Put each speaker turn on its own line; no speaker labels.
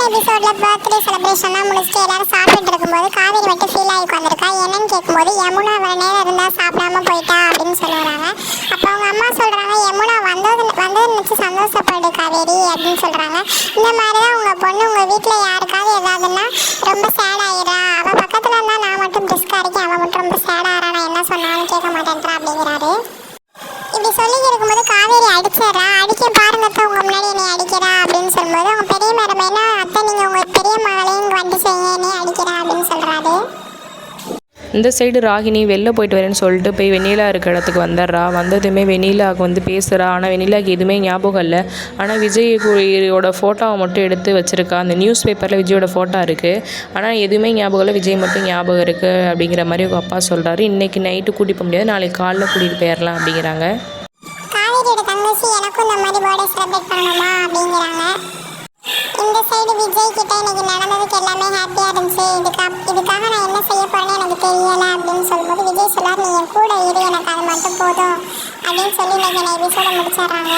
போன எபிசோட்ல பர்த்டே செலிப்ரேஷன்லாம் முடிச்சுட்டு எல்லாரும் சாப்பிட்டு இருக்கும்போது காவேரி மட்டும் ஃபீல் ஆகி உட்காந்துருக்கா என்னன்னு கேட்கும்போது யமுனா அவ்வளோ நேரம் இருந்தால் சாப்பிடாம போயிட்டா? அப்படின்னு சொல்லுறாங்க. அப்போ அவங்க அம்மா சொல்கிறாங்க யமுனா வந்தது வந்தது நினச்சி சந்தோஷப்படு காவேரி அப்படின்னு சொல்கிறாங்க இந்த மாதிரி தான் உங்கள் பொண்ணு உங்கள் வீட்டில் யாருக்காவது ஏதாவதுன்னா ரொம்ப சேட் ஆயிடுறா. அவள் பக்கத்தில் இருந்தால் நான் மட்டும் பிரிஸ்கா இருக்கேன் அவன் மட்டும் ரொம்ப சேட் ஆறா நான் என்ன சொன்னாலும் கேட்க மாட்டேன்றா அப்படிங்கிறாரு இப்படி சொல்லி இருக்கும்போது காவேரி அடிச்சிடுறா. அடிக்க பாருங்க உங்கள்
இந்த சைடு ராகினி வெளில போயிட்டு வரேன்னு சொல்லிட்டு போய் வெண்ணிலா இருக்க இடத்துக்கு வந்துடுறா. வந்ததுமே வெண்ணிலாவுக்கு வந்து பேசுகிறா ஆனால் வெண்ணிலாவுக்கு எதுவுமே ஞாபகம் இல்லை. ஆனால் விஜயோட ஃபோட்டோவை மட்டும் எடுத்து வச்சுருக்கா. அந்த நியூஸ் பேப்பரில் விஜயோட ஃபோட்டோ இருக்குது ஆனால் எதுவுமே ஞாபகம் இல்லை. விஜய் மட்டும் ஞாபகம் இருக்குது அப்படிங்கிற மாதிரி அவங்க அப்பா சொல்கிறாரு இன்றைக்கி நைட்டு கூட்டிகிட்டு போக முடியாது. நாளைக்கு காலைல கூட்டிகிட்டு போயிடலாம் அப்படிங்கிறாங்க.
எனக்கும் இந்த மாதிரி பர்த்டே செலிப்ரேட் பண்ணணுமா அப்படிங்கிறாங்க. இந்த சைடு விஜய் கிட்ட இன்னைக்கு நடந்ததுக்கு எல்லாமே அப்படின்னு சொல்லும்போது விஜய் சொல்லார் நீ என் கூட இரு எனக்கு அது மட்டும் போதும். அப்படின்னு சொல்லி இன்னைக்கு என்னை எபிசோட முடிச்சிடுறாங்க.